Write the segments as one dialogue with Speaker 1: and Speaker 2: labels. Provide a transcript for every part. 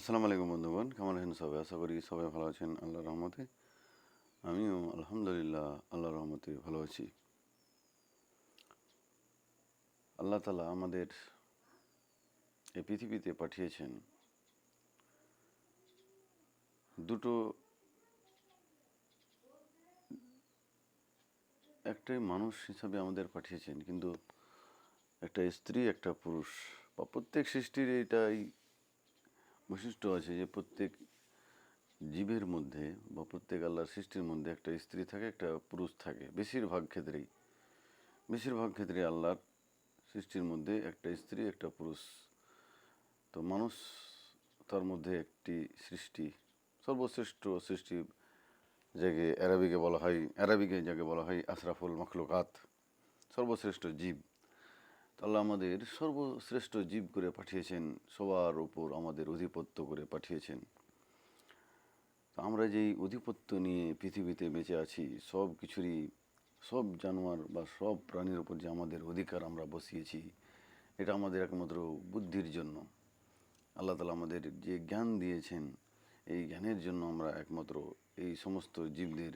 Speaker 1: আসসালামু আলাইকুম বন্ধুগণ, কেমন আছেন সবাই? আশা করি সবাই ভালো আছেন, আল্লাহর রহমতে। আমিও আলহামদুলিল্লাহ আল্লাহর রহমতে ভালো আছি। আল্লাহ তালা আমাদের এই পৃথিবীতে পাঠিয়েছেন দুটো একটাই মানুষ হিসাবে আমাদের পাঠিয়েছেন, কিন্তু একটা স্ত্রী, একটা পুরুষ। বা প্রত্যেক সৃষ্টির এটাই বৈশিষ্ট্য আছে যে প্রত্যেক জীবের মধ্যে বা প্রত্যেক আল্লাহর সৃষ্টির মধ্যে একটা স্ত্রী থাকে, একটা পুরুষ থাকে। বেশিরভাগ ক্ষেত্রেই, বেশিরভাগ ক্ষেত্রে আল্লাহর সৃষ্টির মধ্যে একটা স্ত্রী, একটা পুরুষ। তো মানুষ তার মধ্যে একটি সৃষ্টি, সর্বশ্রেষ্ঠ সৃষ্টি যাকে অ্যারাবিকে বলা হয় অ্যারাবিকে যাকে বলা হয় আশরাফুল মখলুকাত, সর্বশ্রেষ্ঠ জীব। আল্লাহ আমাদের সর্বশ্রেষ্ঠ জীব করে পাঠিয়েছেন, সবার উপর আমাদের অধিপত্য করে পাঠিয়েছেন। আমরা যেই অধিপত্য নিয়ে পৃথিবীতে বেঁচে আছি, সব কিছুরই, সব জানোয়ার বা সব প্রাণীর উপর যে আমাদের অধিকার আমরা বসিয়েছি, এটা আমাদের একমাত্র বুদ্ধির জন্য। আল্লাহ তালা আমাদের যে জ্ঞান দিয়েছেন, এই জ্ঞানের জন্য আমরা একমাত্র এই সমস্ত জীবদের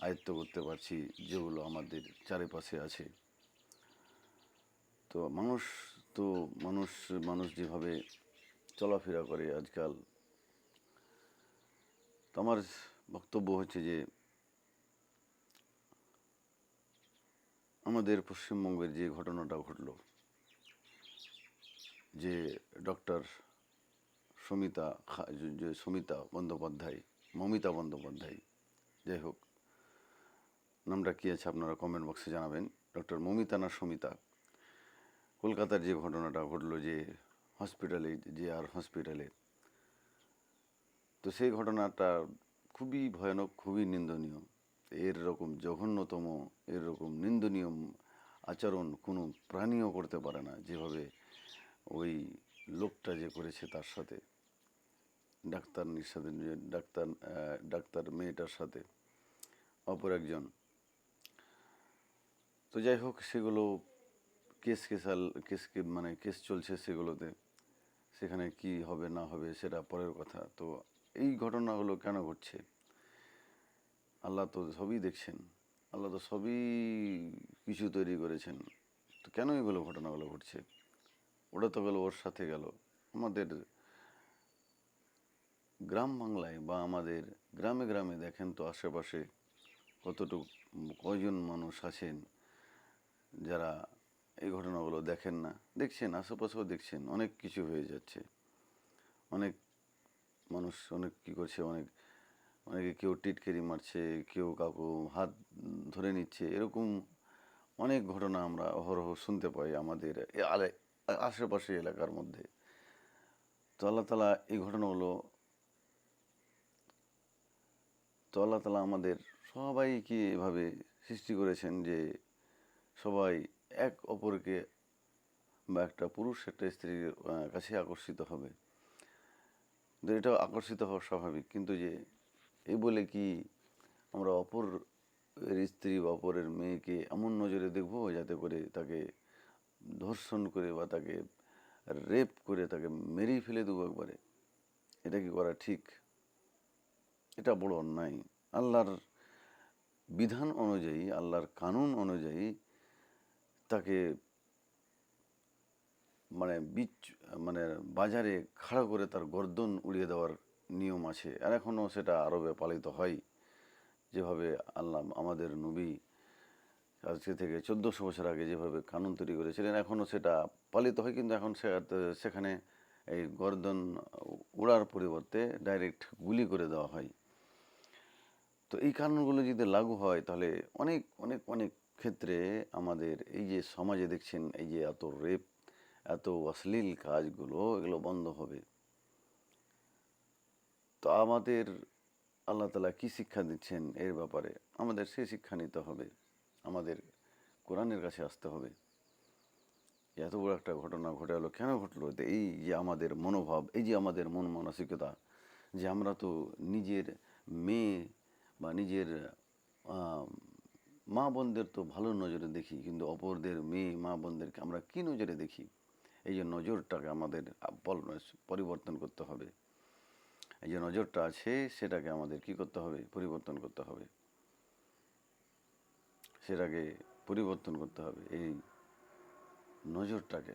Speaker 1: আয়ত্ত করতে পারছি, যেগুলো আমাদের চারিপাশে আছে। তো মানুষ তো মানুষ মানুষ যেভাবে চলাফেরা করে আজকাল। তো আমার বক্তব্য হচ্ছে যে, আমাদের পশ্চিমবঙ্গের যে ঘটনাটা ঘটলো, যে ডক্টর সমিতা যে- সমিতা বন্দ্যোপাধ্যায়, মমিতা বন্দ্যোপাধ্যায়, যাই হোক, নামটা কী আছে আপনারা কমেন্ট বক্সে জানাবেন। ডক্টর মমিতা না সমিতা? কলকাতার যে ঘটনাটা ঘটলো যে হসপিটালে যে আর হসপিটালে তো সেই ঘটনাটা খুবই ভয়ানক, খুবই নিন্দনীয়। এর রকম জঘন্যতম, এর রকম নিন্দনীয় আচরণ কোনো প্রাণীও করতে পারে না, যেভাবে ওই লোকটা যে করেছে তার সাথে ডাক্তারনির সাথে ডাক্তার ডাক্তার মেয়েটার সাথে, অপর একজন। তো যাই হোক, সেগুলো কেস কেসাল কেস মানে কেস চলছে সেগুলোতে, সেখানে কি হবে, না হবে, সেটা পরের কথা। তো এই ঘটনাগুলো কেন ঘটছে? আল্লাহ তো সবই দেখছেন। আল্লাহ তো সবই কিছু তৈরি করেছেন। তো কেন এগুলো ঘটনাগুলো ঘটছে? ওটা তো গেল, ওর সাথে গেল। আমাদের গ্রাম বাংলায় বা আমাদের গ্রামে গ্রামে দেখেন তো আশেপাশে কতটুকু, কয়জন মানুষ আছেন যারা এই ঘটনাগুলো দেখেন না। দেখছেন, আশেপাশেও দেখছেন, অনেক কিছু হয়ে যাচ্ছে। অনেক মানুষ, অনেক কি করছে, অনেক, অনেকে কেউ টিটকেরি মারছে, কেউ কাউকে হাত ধরে নিচ্ছে, এরকম অনেক ঘটনা আমরা অহরহ শুনতে পাই আমাদের আশেপাশে এলাকার মধ্যে। তো আল্লাহ তালা এই ঘটনাগুলো, তো আল্লাহ তালা আমাদের সবাইকে এভাবে সৃষ্টি করেছেন যে সবাই এক অপরকে বা একটা পুরুষ একটা স্ত্রীর কাছে আকর্ষিত হবে। তো এটা আকর্ষিত হওয়া স্বাভাবিক। কিন্তু যে এই বলে কি আমরা অপর স্ত্রী বা অপরের মেয়েকে এমন নজরে দেখব যাতে করে তাকে ধর্ষণ করে বা তাকে রেপ করে তাকে মেরেই ফেলে দেবো একবারে? এটা কি করা ঠিক? এটা বড় অন্যায়। আল্লাহর বিধান অনুযায়ী, আল্লাহর কানুন অনুযায়ী তাকে মানে বীজ মানে বাজারে খাড়া করে তার গর্দন উড়িয়ে দেওয়ার নিয়ম আছে। আর এখনও সেটা আরবে পালিত হয়। যেভাবে আল্লাহ আমাদের নবী আজকে থেকে চোদ্দোশো বছর আগে যেভাবে কানুন তৈরি করেছিলেন এখনও সেটা পালিত হয়। কিন্তু এখন সেখানে এই গর্দন উড়ার পরিবর্তে ডাইরেক্ট গুলি করে দেওয়া হয়। তো এই কারণগুলো যদি লাগু হয়, তাহলে অনেক অনেক অনেক ক্ষেত্রে আমাদের এই যে সমাজে দেখছেন, এই যে এত রেপ, এত অশ্লীল কাজগুলো, এগুলো বন্ধ হবে। তো আমাদের আল্লাহ তালা কী শিক্ষা দিচ্ছেন এর ব্যাপারে? আমাদের সে শিক্ষা নিতে হবে। আমাদের কোরআনের কাছে আসতে হবে। এত বড় একটা ঘটনা ঘটে গেলো, কেন ঘটলো? এই যে আমাদের মনোভাব, এই যে আমাদের মন মানসিকতা, যে আমরা তো নিজের মেয়ে বা নিজের মা বোনদের তো ভালো নজরে দেখি, কিন্তু অপরদের মেয়ে মা বোনদেরকে আমরা কী নজরে দেখি? এই যে নজরটাকে আমাদের পরিবর্তন করতে হবে। এই যে নজরটা আছে, সেটাকে আমাদের কি করতে হবে? পরিবর্তন করতে হবে। সেটাকে পরিবর্তন করতে হবে। এই নজরটাকে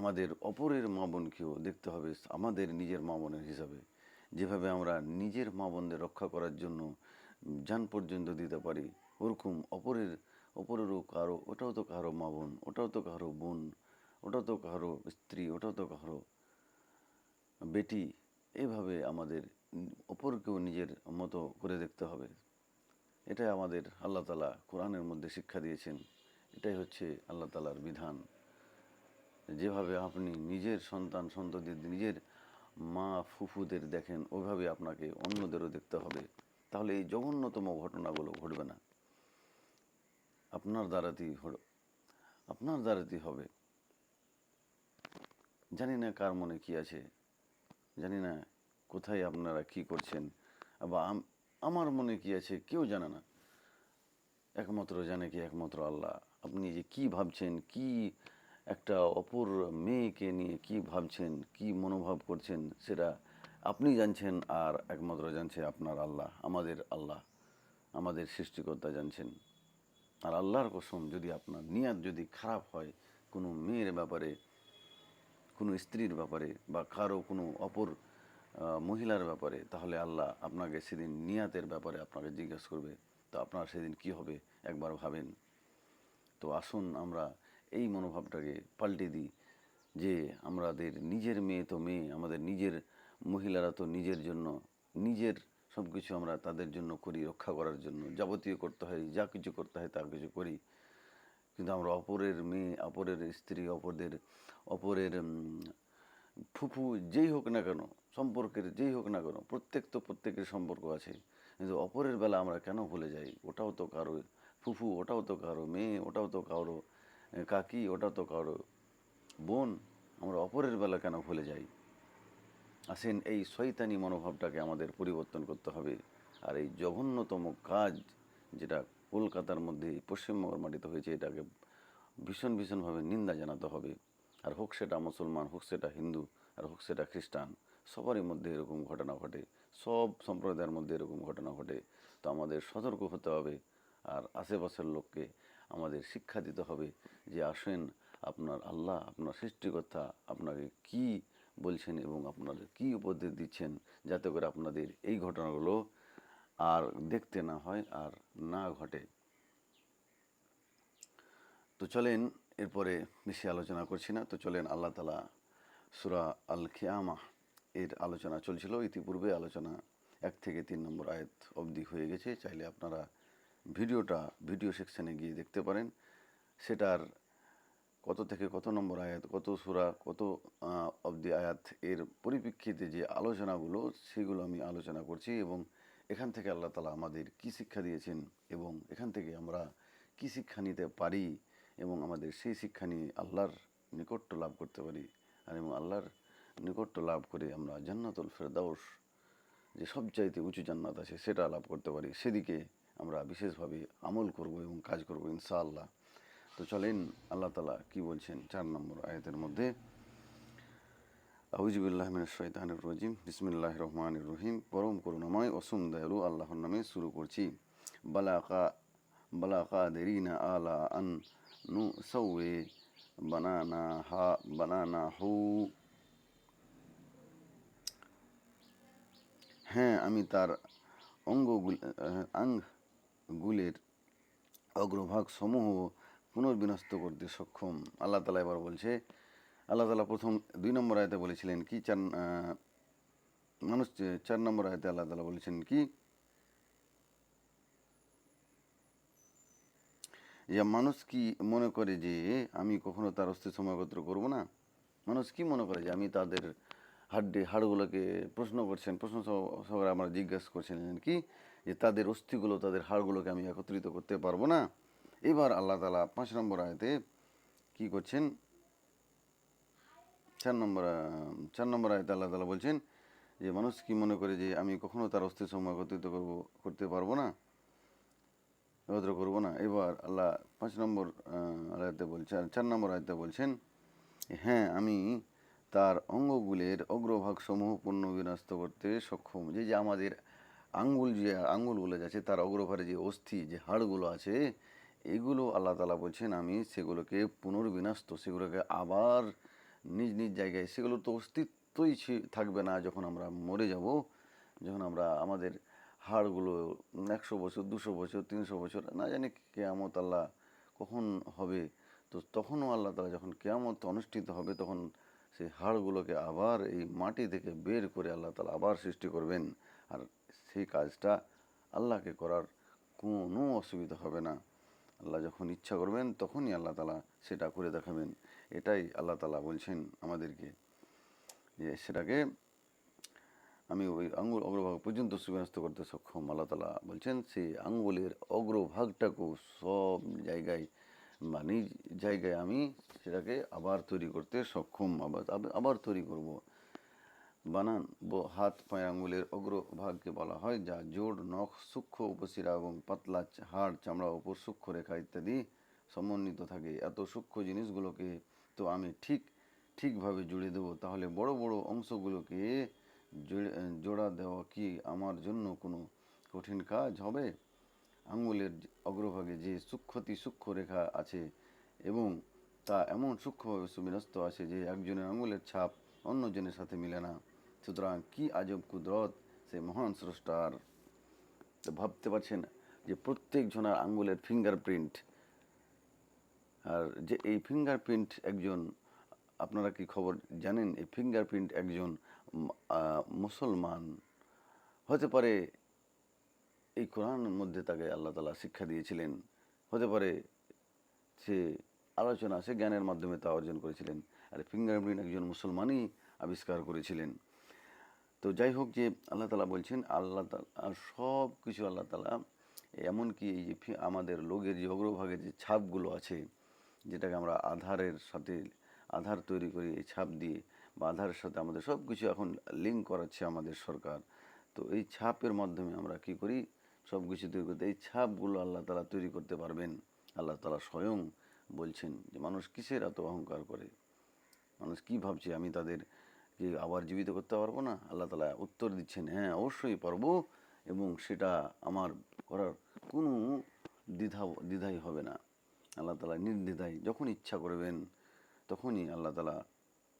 Speaker 1: আমাদের অপরের মা বোনকেও দেখতে হবে, আমাদের নিজের মা বোনের হিসাবে। যেভাবে আমরা নিজের মা বোনদের রক্ষা করার জন্য যান পর্যন্ত দিতে পারি ওরকম অপরের, অপরেরও কারও, ওটাও তো কারও মা বোন, ওটাও তো কারও বোন, ওটাও তো কারও স্ত্রী, ওটাও তো কারও বেটি, এভাবে আমাদের অপরকেও নিজের মতো করে দেখতে হবে। এটাই আমাদের আল্লাহ তালা কোরআনের মধ্যে শিক্ষা দিয়েছেন। এটাই হচ্ছে আল্লাহ তালার বিধান। যেভাবে আপনি নিজের সন্তান সন্ততি নিজের মা ফুফুদের দেখেন, ওইভাবে আপনাকে অন্যদেরও দেখতে হবে। তাহলে এই জঘন্যতম ঘটনাগুলো ঘটবে না। আপনার দ্বারাতেই হল, আপনার দ্বারাতেই হবে। জানি না কার মনে কি আছে, জানি না কোথায় আপনারা কি করছেন, বা আমার মনে কি আছে কেউ জানে না। একমাত্র জানে কি একমাত্র আল্লাহ। আপনি যে কি ভাবছেন, কি একটা অপর মেয়েকে নিয়ে কি ভাবছেন, কি মনোভাব করছেন, সেটা আপনি জানছেন আর একমাত্র জানছে আপনার আল্লাহ, আমাদের আল্লাহ, আমাদের সৃষ্টিকর্তা জানছেন। আর আল্লাহর কসম, যদি আপনার নিয়াত যদি খারাপ হয়, কোনো মেয়ের ব্যাপারে, কোনো স্ত্রীর ব্যাপারে বা কারও কোনো অপর মহিলার ব্যাপারে, তাহলে আল্লাহ আপনাকে সেদিন নিয়াতের ব্যাপারে আপনাকে জিজ্ঞেস করবে, তো আপনার সেদিন কি হবে? একবার ভাবেন। তো আসুন আমরা এই মনোভাবটাকে পাল্টে দিই, যে আমাদের নিজের মেয়ে তো মেয়ে, আমাদের নিজের মহিলারা তো নিজের জন্য নিজের সব কিছু আমরা তাদের জন্য করি, রক্ষা করার জন্য। যাবতীয় করতে হয়, যা কিছু করতে হয় তা কিছু করি। কিন্তু আমরা অপরের মেয়ে, অপরের স্ত্রী, অপরদের, অপরের ফুফু যেই হোক না কেন, সম্পর্কের যেই হোক না কেন, প্রত্যেক তো প্রত্যেকের সম্পর্ক আছে। কিন্তু অপরের বেলা আমরা কেন ভুলে যাই? ওটাও তো কারও ফুফু, ওটাও তো কারও মেয়ে, ওটাও তো কারও কাকি, ওটাও তো কারও বোন। আমরা অপরের বেলা কেন ভুলে যাই? আসেন, এই শয়তানি মনোভাবটাকে আমাদের পরিবর্তন করতে হবে। আর এই জঘন্যতম কাজ যেটা কলকাতার মধ্যে পশ্চিমবঙ্গের মাটিতে হয়েছে, এটাকে ভীষণ ভীষণভাবে নিন্দা জানাতে হবে। আর হোক সেটা মুসলমান, হোক সেটা হিন্দু, আর হোক সেটা খ্রিস্টান, সবারই মধ্যে এরকম ঘটনা ঘটে। সব সম্প্রদায়ের মধ্যে এরকম ঘটনা ঘটে। তো আমাদের সতর্ক হতে হবে। আর আশেপাশের লোককে আমাদের শিক্ষা দিতে হবে যে, আসেন, আপনার আল্লাহ, আপনার সৃষ্টিকর্তা আপনাকে কি বলছেন এবং আপনাদের কি উপদেশ দিচ্ছেন যাতে করে আপনাদের এই ঘটনাগুলো আর দেখতে না হয় আর না ঘটে। তো চলেন, এরপরে বেশি আলোচনা করছি না। তো চলেন, আল্লাহ তালা সুরা আল খিয়ামা এর আলোচনা চলছিল। ইতিপূর্বে আলোচনা এক থেকে তিন নম্বর আয়াত অবধি হয়ে গেছে। চাইলে আপনারা ভিডিওটা, ভিডিও সেকশানে গিয়ে দেখতে পারেন। সেটার কত থেকে কত নম্বর আয়াত, কত সুরা, কত অবধি আয়াত এর পরিপ্রেক্ষিতে যে আলোচনাগুলো, সেগুলো আমি আলোচনা করছি এবং এখান থেকে আল্লাহ তালা আমাদের কি শিক্ষা দিয়েছেন এবং এখান থেকে আমরা কি শিক্ষা নিতে পারি এবং আমাদের সেই শিক্ষা নিয়ে আল্লাহর নিকট্য লাভ করতে পারি আর এবং আল্লাহর নিকট্য লাভ করে আমরা জান্নাতুল ফেরদাউস, যে সবচাইতে উঁচু জান্নাত আছে, সেটা লাভ করতে পারি। সেদিকে আমরা বিশেষভাবে আমল করব এবং কাজ করব ইনশাআল্লাহ। তো চলেন আল্লাহ তালা কি বলছেন চার নম্বর আয়াতের মধ্যে? আউজিবুল্লাহ মিনাশ শয়তানির রজিম। বিসমিল্লাহ রহমানির রহিম। পরম করুণাময় অসুম দয়ালু আল্লাহর নামে শুরু করছি। বালাকা বালাকা দেরিনা আলা আন নু সৌয়ে বানানা হা বানানা হু। হ্যাঁ আমি তার অঙ্গগুল আহ, আঙ্গগুলের অগ্রভাগ সমূহ পুনর্বিনষ্ট করতে সক্ষম। আল্লাহ তালা এবার বলছে, আল্লাহ তালা প্রথম দুই নম্বর আয়তে বলেছিলেন কি, চার মানুষ চার নম্বর আয়তে আল্লাহ তালা বলেছেন কি, যে মানুষ কি মনে করে যে আমি কখনো তার অস্থি সমাগত করব না? মানুষ কি মনে করে যে আমি তাদের হাড্ডি হাড়গুলোকে প্রশ্ন করছেন, প্রশ্ন সহকারে আমরা জিজ্ঞাসা করছিলেন কি, যে তাদের অস্থিগুলো, তাদের হাড়গুলোকে আমি একত্রিত করতে পারব না? এবার আল্লাহ তালা পাঁচ নম্বর আয়তে কি করছেন? চার নম্বর চার নম্বর আয়তে আল্লাহ তালা বলছেন যে, মানুষ কি মনে করে যে, আমি কখনো তার অস্থি সময় একত্রিত করব, করতে পারব না? একত্র করব না? এবার আল্লাহ পাঁচ নম্বর আয়াতে বলছেন চার নম্বর আয়তে বলছেন হ্যাঁ আমি তার অঙ্গগুলির অগ্রভাগ সমূহ পূর্ণ বিনষ্ট করতে সক্ষম। যে যে আমাদের আঙ্গুল যে আঙ্গুলগুলো আছে তার অগ্রভারে যে অস্থি, যে হাড়গুলো আছে এগুলো আল্লাহ তালা বলছেন, আমি সেগুলোকে পুনর্বিনাস্ত সেগুলোকে আবার নিজ নিজ জায়গায় সেগুলো তো অস্তিত্বই থাকবে না যখন আমরা মরে যাব, যখন আমরা আমাদের হাড়গুলো একশো বছর, দুশো বছর, তিনশো বছর, না জানি কেয়ামত আল্লাহ কখন হবে। তো তখনও আল্লাহ তালা যখন কেয়ামত অনুষ্ঠিত হবে, তখন সেই হাড়গুলোকে আবার এই মাটি থেকে বের করে আল্লাহ তালা আবার সৃষ্টি করবেন। আর সেই কাজটা আল্লাহকে করার কোনো অসুবিধা হবে না। আল্লাহ যখন ইচ্ছা করবেন, তখনই আল্লাহ তালা সেটা করে দেখাবেন। এটাই আল্লাহ তালা বলছেন আমাদেরকে যে সেটাকে আমি ওই আঙ্গুল অগ্রভাগ পর্যন্ত সুবিন্যস্ত করতে সক্ষম, আল্লাহ তালা বলছেন, সেই আঙ্গুলের অগ্রভাগটাকেও সব জায়গায় বা নিজ জায়গায় আমি সেটাকে আবার তৈরি করতে সক্ষম, আবার- আবার তৈরি করব। বানান। ব- হাত পায়ে আঙ্গুলের অগ্রভাগকে বলা হয়, যা জোড়, নখ, সূক্ষ্ম উপশিরা এবং পাতলা হাড়, চামড়া উপর সূক্ষ্ম রেখা ইত্যাদি সমন্বিত থাকে। এত সূক্ষ্ম জিনিসগুলোকে তো আমি ঠিক, ঠিকভাবে জুড়ে দেবো। তাহলে বড় বড় অংশগুলোকে জুড়ে- দেওয়া কি আমার জন্য কোনো কঠিন কাজ হবে? আঙ্গুলের অগ্রভাগে যে সূক্ষ্মতি সূক্ষ্ম রেখা আছে এবং তা এমন সূক্ষ্মভাবে সুবিন্যস্ত আছে যে একজনের আঙ্গুলের ছাপ অন্যজনের সাথে মিলে না। সুতরাং কি আজব কুদরত, সেই মহান স্রষ্টার। ভাবতে পারছেন যে প্রত্যেক জনের আঙ্গুলের ফিঙ্গারপ্রিন্ট আর যে এই ফিঙ্গারপ্রিন্ট একজন, আপনারা কি খবর জানেন? এই ফিঙ্গারপ্রিন্ট একজন মুসলমান। হতে পারে এই কোরআনের মধ্যে তাকে আল্লাহ তালা শিক্ষা দিয়েছিলেন। হতে পারে সে আলোচনা, সে জ্ঞানের মাধ্যমে তা অর্জন করেছিলেন। আর ফিঙ্গারপ্রিন্ট একজন মুসলমানই আবিষ্কার করেছিলেন। তো যাই হোক যে আল্লাহ তালা বলছেন, আল্লাহ তালা সব কিছু আল্লাহ তালা এমনকি এই যে আমাদের লোকের যে অগ্রভাগে যে ছাপগুলো আছে, যেটাকে আমরা আধারের সাথে, আধার তৈরি করি এই ছাপ দিয়ে বা আধারের সাথে আমাদের সব কিছু এখন লিঙ্ক করাচ্ছে আমাদের সরকার, তো এই ছাপের মাধ্যমে আমরা কি করি? সব কিছু তৈরি করতে, এই ছাপগুলো আল্লাহ তালা তৈরি করতে পারবেন। আল্লাহ তালা স্বয়ং বলছেন যে মানুষ কিসের এত অহংকার করে? মানুষ কি ভাবছে? আমি তাদের কি আবার জীবিত করতে পারব না? আল্লাহ তালা উত্তর দিচ্ছেন হ্যাঁ অবশ্যই পারব এবং সেটা আমার করার কোনো দ্বিধা, দ্বিধাই হবে না। আল্লাহ তালা নির্দ্বিধায় যখন ইচ্ছা করবেন, তখনই আল্লাহ তালা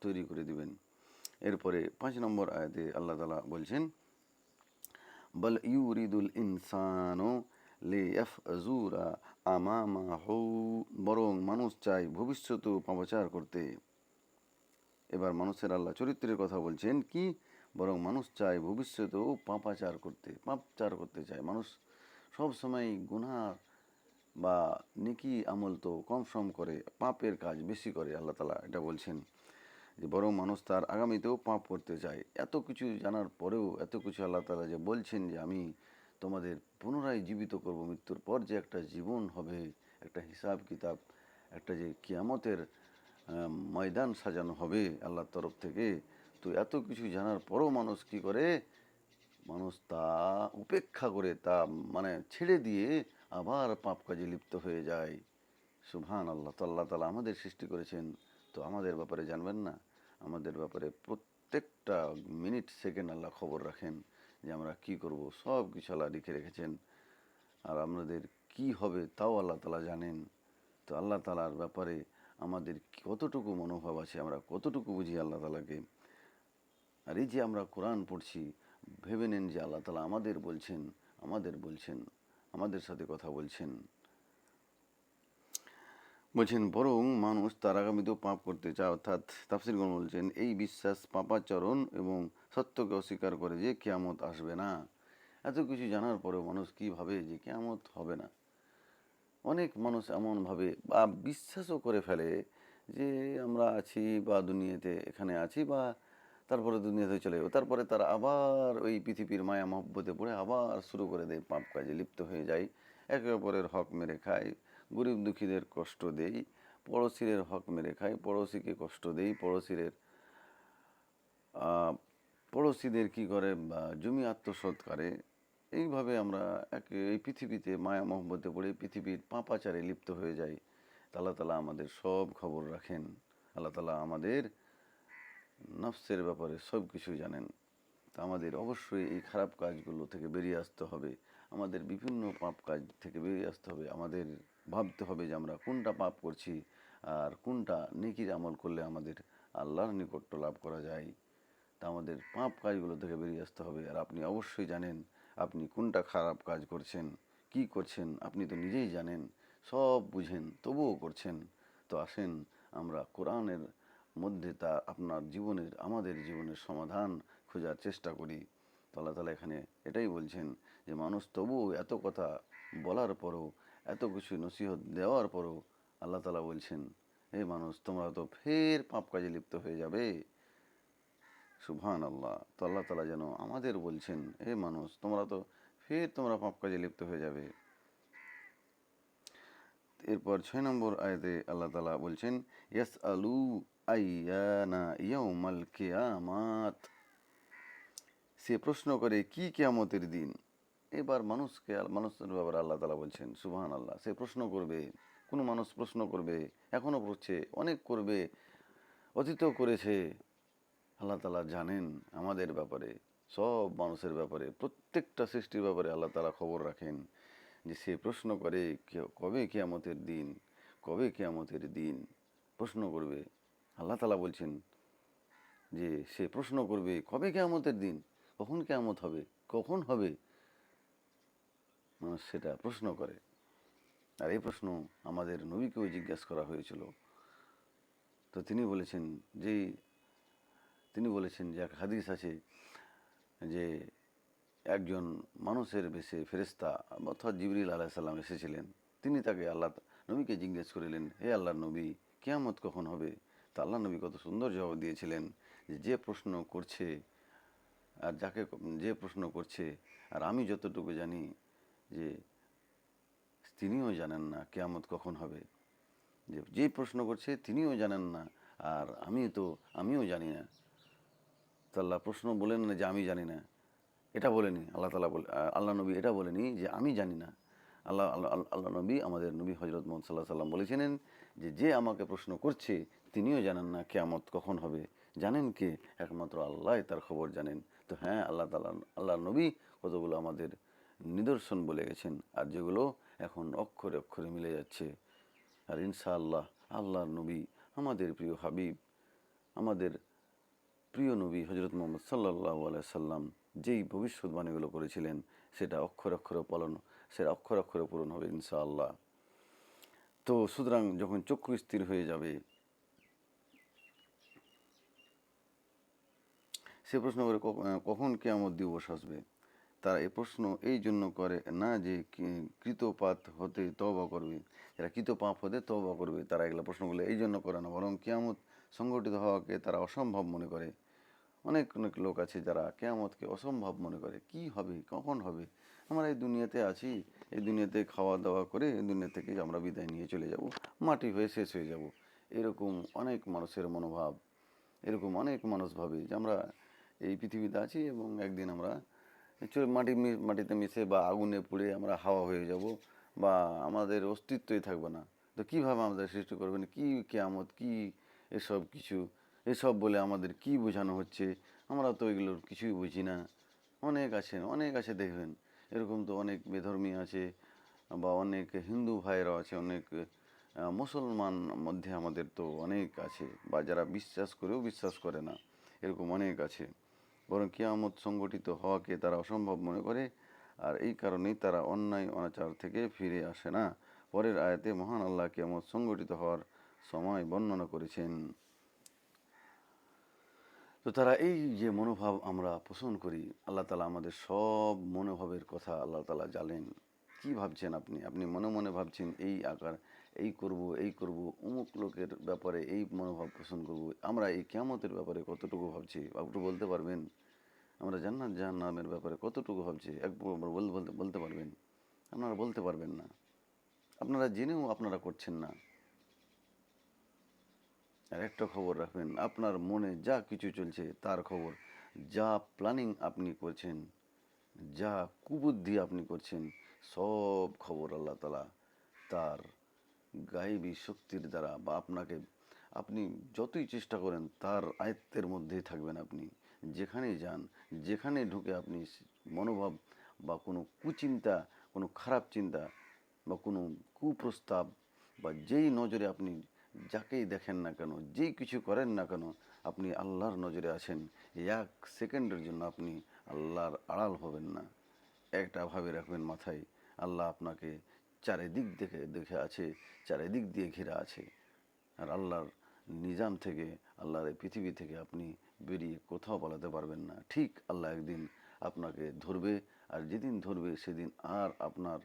Speaker 1: তৈরি করে দিবেন। এরপরে পাঁচ নম্বর আয়াতে আল্লাহ তালা বলছেন, বল ইউরিদুল ইনসানো লে ইয়াফজুরা আমামাহু, বরং মানুষ চায় ভবিষ্যতেও পাপাচার করতে। এবার মানুষের আল্লাহ চরিত্রের কথা বলছেন কি? বরং মানুষ চায় ভবিষ্যতেও পাপাচার করতে পাপচার করতে চায়। মানুষ সব সময় গুনাহ বা নেকি আমল তো কম সম করে, পাপের কাজ বেশি করে, আল্লাহ তালা এটা বলছেন। যে বরং মানুষ তার আগামীতেও পাপ করতে চায়। এত কিছু জানার পরেও, এত কিছু আল্লাহ তালা যে বলছেন যে আমি তোমাদের পুনরায় জীবিত করব, মৃত্যুর পর যে একটা জীবন হবে, একটা হিসাব কিতাব একটা যে কিয়ামতের ময়দান সাজানো হবে আল্লাহর তরফ থেকে। তো এত কিছু জানার পরও মানুষ কি করে? মানুষ তা উপেক্ষা করে, তা মানে ছেড়ে দিয়ে আবার পাপ কাজে লিপ্ত হয়ে যায়। সুবহান আল্লাহ তো আল্লাহ তালা আমাদের সৃষ্টি করেছেন। তো আমাদের ব্যাপারে জানবেন না। আমাদের ব্যাপারে প্রত্যেকটা মিনিট, সেকেন্ড আল্লাহ খবর রাখেন যে আমরা কি করব, সব কিছু আল্লাহ লিখে রেখেছেন। আর আমাদের কি হবে তাও আল্লাহ তালা জানেন। তো আল্লাহ তালার ব্যাপারে আমাদের কতটুকু মনোভাব আছে, আমরা কতটুকু বুঝি আল্লাহ তালাকে আর এই যে আমরা কোরআন পড়ছি, ভেবে নেন যে আল্লাহ তালা আমাদের বলছেন আমাদের বলছেন, আমাদের সাথে কথা বলছেন। বলছেন, বরং মানুষ তার আগামীতেও পাপ করতে চায়। অর্থাৎ তাফসিরগণ বলছেন, এই বিশ্বাস পাপাচরণ এবং সত্যকে অস্বীকার করে যে কেয়ামত আসবে না। এত কিছু জানার পরেও মানুষ কি ভাবে যে কেয়ামত হবে না? অনেক মানুষ এমনভাবে বা বিশ্বাসও করে ফেলে যে আমরা আছি বা দুনিয়াতে এখানে আছি বা তারপরে দুনিয়াতে চলে যাব। তারপরে তারা আবার ওই পৃথিবীর মায়া মহব্বতে পড়ে আবার শুরু করে দেয়, পাপ কাজে লিপ্ত হয়ে যায়। একে অপরের হক মেরে খায়, গরিব দুঃখীদের কষ্ট দেই পড়োশিরের হক মেরে খায়, পড়োশিকে কষ্ট দেই পড়োশিরের পড়োশিদের কি করে? জমি আত্মসাৎ করে এইভাবে আমরা এক, এই পৃথিবীতে মায়া মহব্বতে পড়ে পৃথিবীর পাপাচারে লিপ্ত হয়ে যাই। আল্লাহ তালা আমাদের সব খবর রাখেন। আল্লাহ তালা আমাদের নফসের ব্যাপারে সব কিছু জানেন। তা আমাদের অবশ্যই এই খারাপ কাজগুলো থেকে বেরিয়ে আসতে হবে। আমাদের বিভিন্ন পাপ কাজ থেকে বেরিয়ে আসতে হবে। আমাদের ভাবতে হবে যে আমরা কোনটা পাপ করছি আর কোনটা নেকির আমল করলে আমাদের আল্লাহর নিকট্য লাভ করা যায়। তা আমাদের পাপ কাজগুলো থেকে বেরিয়ে আসতে হবে। আর আপনি অবশ্যই জানেন আপনি কোনটা খারাপ কাজ করছেন? কি করছেন? আপনি তো নিজেই জানেন, সব বুঝেন, তবুও করছেন। তো আসেন, আমরা কোরআনের মধ্যে তা আপনার জীবনের, আমাদের জীবনের সমাধান খোঁজার চেষ্টা করি। আল্লাহ তালা এখানে এটাই বলছেন যে, মানুষ তবুও এত কথা বলার পরও, এত কিছু নসিহত দেওয়ার পরও আল্লাহ তালা বলছেন, হে মানুষ, তোমরা তো ফের পাপ কাজে লিপ্ত হয়ে যাবে। সুবহান আল্লাহ তো আল্লাহ তালা যেন আমাদের বলছেন, হে মানুষ, তোমরা তো ফের তোমরা পাপ কাজে লিপ্ত হয়ে যাবে। এরপর ছয় নম্বর আয়াতে আল্লাহ তালা বলছেন ইয়াস আলু আইয়ানা ইয়াউমাল কিয়ামাত। সে প্রশ্ন করে, কি কেয়ামতের দিন? এবার মানুষকে মানুষের ব্যাপারে আল্লাহ তালা বলছেন সুবহান আল্লাহ সে প্রশ্ন করবে, কোনো মানুষ প্রশ্ন করবে এখনও করছে, অনেক করবে, অতীতও করেছে। আল্লাহ তালা জানেন আমাদের ব্যাপারে, সব মানুষের ব্যাপারে, প্রত্যেকটা সৃষ্টির ব্যাপারে আল্লাহ তালা খবর রাখেন যে সে প্রশ্ন করে কবে কেয়ামতের দিন, কবে কেয়ামতের দিন প্রশ্ন করবে। আল্লাহ তালা বলছেন যে সে প্রশ্ন করবে, কবে কেয়ামতের দিন, কখন কেয়ামত হবে, কখন হবে? মানুষ সেটা প্রশ্ন করে। আর এই প্রশ্ন আমাদের নবীকেও জিজ্ঞাসা করা হয়েছিল। তো তিনি বলেছেন যে তিনি বলেছেন যে এক হাদিস আছে যে একজন মানুষের বেশে ফেরেস্তা অর্থাৎ জিবরিল আলাহ সাল্লাম এসেছিলেন। তিনি তাকে আল্লাহ নবীকে জিজ্ঞেস করিলেন, হে আল্লাহ নবী, কেয়ামত কখন হবে? তা আল্লাহ নবী কত সুন্দর জবাব দিয়েছিলেন যে যে প্রশ্ন করছে আর যাকে যে প্রশ্ন করছে আর আমি যতটুকু জানি যে তিনিও জানেন না কেয়ামত কখন হবে। যে যে প্রশ্ন করছে তিনিও জানেন না আর আমি তো, আমিও জানি না। তো আল্লাহ প্রশ্ন বলেন না যে আমি জানি না। এটা বলেনি, আল্লাহ তালা বলে আল্লাহ নবী এটা বলেনি যে আমি জানি না। আল্লাহ আল্লাহ, আল্লাহ- আল্লাহ নবী আমাদের নবী হজরত মোহাম্মদ সাল্লাহ সাল্লাম বলেছিলেন যে যে আমাকে প্রশ্ন করছে, তিনিও জানেন না কেয়ামত কখন হবে। জানেন কে? একমাত্র আল্লাহ তার খবর জানেন। তো হ্যাঁ আল্লাহ তালা আল্লাহ নবী কতগুলো আমাদের নিদর্শন বলে গেছেন আর যেগুলো এখন অক্ষরে অক্ষরে মিলে যাচ্ছে। আর ইনশাআল্লাহ আল্লাহর নবী আমাদের প্রিয় হাবিব, আমাদের প্রিয় নবী হজরত মোহাম্মদ সাল্লাহ সাল্লাম যেই ভবিষ্যৎবাণীগুলো করেছিলেন সেটা অক্ষর অক্ষরে পালন সেটা অক্ষর অক্ষরে পূরণ হবে ইনশাআল্লাহ। তো সুতরাং যখন চক্ষু স্থির হয়ে যাবে সে প্রশ্ন করে "ক- আহ, কখন কেয়ামত দিবস আসবে? তারা এ প্রশ্ন এই জন্য করে না যে কৃতপাত হতে তওবা করবে। যারা কৃতপাপ হতে তওবা করবে তারা এগুলো প্রশ্নগুলো এই জন্য করে না বরং কেয়ামত সংগঠিত হওয়াকে তারা অসম্ভব মনে করে। অনেক অনেক লোক আছে যারা কেয়ামতকে অসম্ভব মনে করে। কি হবে? কখন হবে? আমরা এই দুনিয়াতে আছি, এই দুনিয়াতে খাওয়া দাওয়া করে এই দুনিয়া থেকে আমরা বিদায় নিয়ে চলে যাব, মাটি হয়ে শেষ হয়ে যাব। এরকম অনেক মানুষের মনোভাব, এরকম অনেক মানুষ ভাবে যে আমরা এই পৃথিবীতে আছি এবং একদিন আমরা মাটি মাটিতে মিশে বা আগুনে পুড়ে আমরা হাওয়া হয়ে যাব বা আমাদের অস্তিত্বই থাকবে না। তো কীভাবে আমাদের সৃষ্টি করবেন? কী কেয়ামত? কী এসব কিছু? এসব বলে আমাদের কি বোঝানো হচ্ছে? আমরা তো এগুলোর কিছুই বুঝি না। অনেক আছেন অনেক আছে দেখবেন। এরকম তো অনেক বেধর্মী আছে বা অনেক হিন্দু ভাইয়েরাও আছে, অনেক মুসলমান মধ্যে আমাদের তো অনেক আছে বা যারা বিশ্বাস করেও বিশ্বাস করে না, এরকম অনেক আছে। বরং কিয়ামত সংগঠিত হওয়াকে তারা অসম্ভব মনে করে আর এই কারণেই তারা অন্যায় অনাচার থেকে ফিরে আসে না। পরের আয়াতে মহান আল্লাহ কিয়ামত সংগঠিত হওয়ার সময় বর্ণনা করেছেন। তো তারা এই যে মনোভাব আমরা পোষণ করি, আল্লাহ তালা আমাদের সব মনোভাবের কথা আল্লাহ তালা জানেন। কি ভাবছেন আপনি? আপনি মনে মনে ভাবছেন, এই আকার, এই করব এই করব, অমুক লোকের ব্যাপারে এই মনোভাব পোষণ করব, আমরা এই কেয়ামতের ব্যাপারে কতটুকু ভাবছি? একটু বলতে পারবেন, আমরা জান্নাত জাহান্নামের ব্যাপারে কতটুকু ভাবছি? এক বলতে বলতে বলতে পারবেন। আপনারা বলতে পারবেন না। আপনারা জেনেও আপনারা করছেন না। আর একটা খবর রাখবেন, আপনার মনে যা কিছু চলছে তার খবর। যা প্ল্যানিং আপনি করছেন, যা কুবুদ্ধি আপনি করছেন, সব খবর আল্লাহ তালা তার গায়েবী শক্তির দ্বারা বা আপনাকে, আপনি যতই চেষ্টা করেন তার আয়ত্তের মধ্যেই থাকবেন আপনি। যেখানেই যান, যেখানে ঢুকে আপনি মনোভাব বা কোনো কুচিন্তা, কোনো খারাপ চিন্তা বা কোনো কুপ্রস্তাব বা যেই নজরে আপনি যাকেই দেখেন না কেন যেই কিছু করেন না কেন, আপনি আল্লাহর নজরে আছেন। এক সেকেন্ডের জন্য আপনি আল্লাহর আড়াল হবেন না। একটা ভাবে রাখবেন মাথায়, আল্লাহ আপনাকে চারিদিক দেখে দেখে আছে, চারিদিক দিয়ে ঘেরা আছে। আর আল্লাহর নিজাম থেকে, আল্লাহর এই পৃথিবী থেকে আপনি বেরিয়ে কোথাও পালাতে পারবেন না। ঠিক আল্লাহ একদিন আপনাকে ধরবে, আর যেদিন ধরবে সেদিন আর আপনার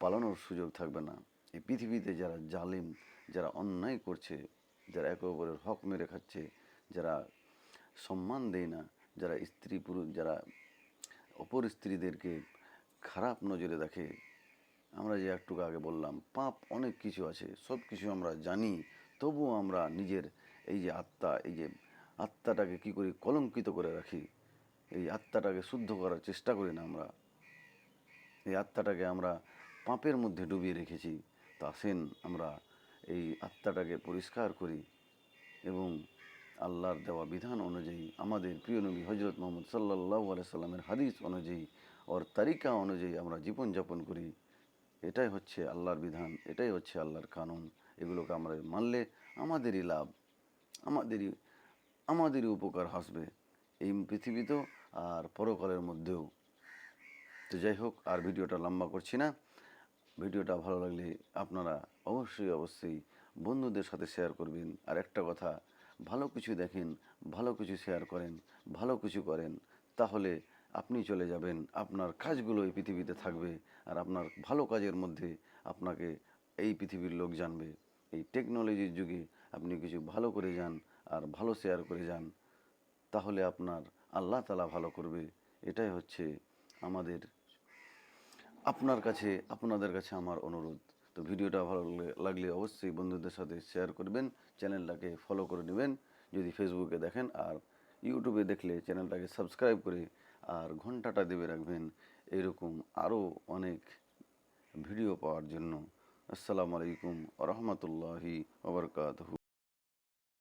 Speaker 1: পালানোর সুযোগ থাকবে না। এই পৃথিবীতে যারা জালিম যারা অন্যায় করছে, যারা একে অপরের হক মেরে খাচ্ছে, যারা সম্মান দেয় না, যারা স্ত্রী পুরুষ, যারা অপর স্ত্রীদেরকে খারাপ নজরে দেখে, আমরা যে একটু আগে বললাম, পাপ অনেক কিছু আছে, সব কিছু আমরা জানি, তবুও আমরা নিজের এই যে আত্মা, এই যে আত্মাটাকে কি করি, কলঙ্কিত করে রাখি, এই আত্মাটাকে শুদ্ধ করার চেষ্টা করি না আমরা। এই আত্মাটাকে আমরা পাপের মধ্যে ডুবিয়ে রেখেছি, তা আসেন আমরা এই আত্মাটাকে পরিষ্কার করি এবং আল্লাহর দেওয়া বিধান অনুযায়ী, আমাদের প্রিয় নবী হজরত মোহাম্মদ সাল্লাহ সাল্লামের হাদিস অনুযায়ী ওর তারিকা অনুযায়ী আমরা জীবনযাপন করি। এটাই হচ্ছে আল্লাহর বিধান, এটাই হচ্ছে আল্লাহর কানুন। এগুলোকে আমরা মানলে আমাদেরই লাভ, আমাদেরই আমাদেরই উপকার হাসবে এই পৃথিবীতেও আর পরকালের মধ্যেও। তো যাই হোক, আর ভিডিওটা লম্বা করছি না। ভিডিওটা ভালো লাগলে আপনারা অবশ্যই অবশ্যই বন্ধুদের সাথে শেয়ার করবেন। আর একটা কথা, ভালো কিছু দেখেন, ভালো কিছু শেয়ার করেন, ভালো কিছু করেন, তাহলে আপনি চলে যাবেন, আপনার কাজগুলো এই পৃথিবীতে থাকবে আর আপনার ভালো কাজের মধ্যে আপনাকে এই পৃথিবীর লোক জানবে। এই টেকনোলজির যুগে আপনি কিছু ভালো করে যান আর ভালো শেয়ার করে যান, তাহলে আপনার আল্লাহ তালা ভালো করবে। এটাই হচ্ছে আমাদের আপনার কাছে, আপনাদের কাছে আমার অনুরোধ। তো ভিডিওটা ভালো লাগলে- অবশ্যই বন্ধুদের সাথে শেয়ার করবেন, চ্যানেলটাকে ফলো করে নেবেন, যদি ফেসবুকে দেখেন আর ইউটিউবে দেখলে চ্যানেলটাকে সাবস্ক্রাইব করে আর ঘন্টাটা দেবে রাখবেন। এরকম আরও অনেক ভিডিও পাওয়ার জন্য। আসসালামু আলাইকুম রহমতুল্লাহি ওবরকাতহু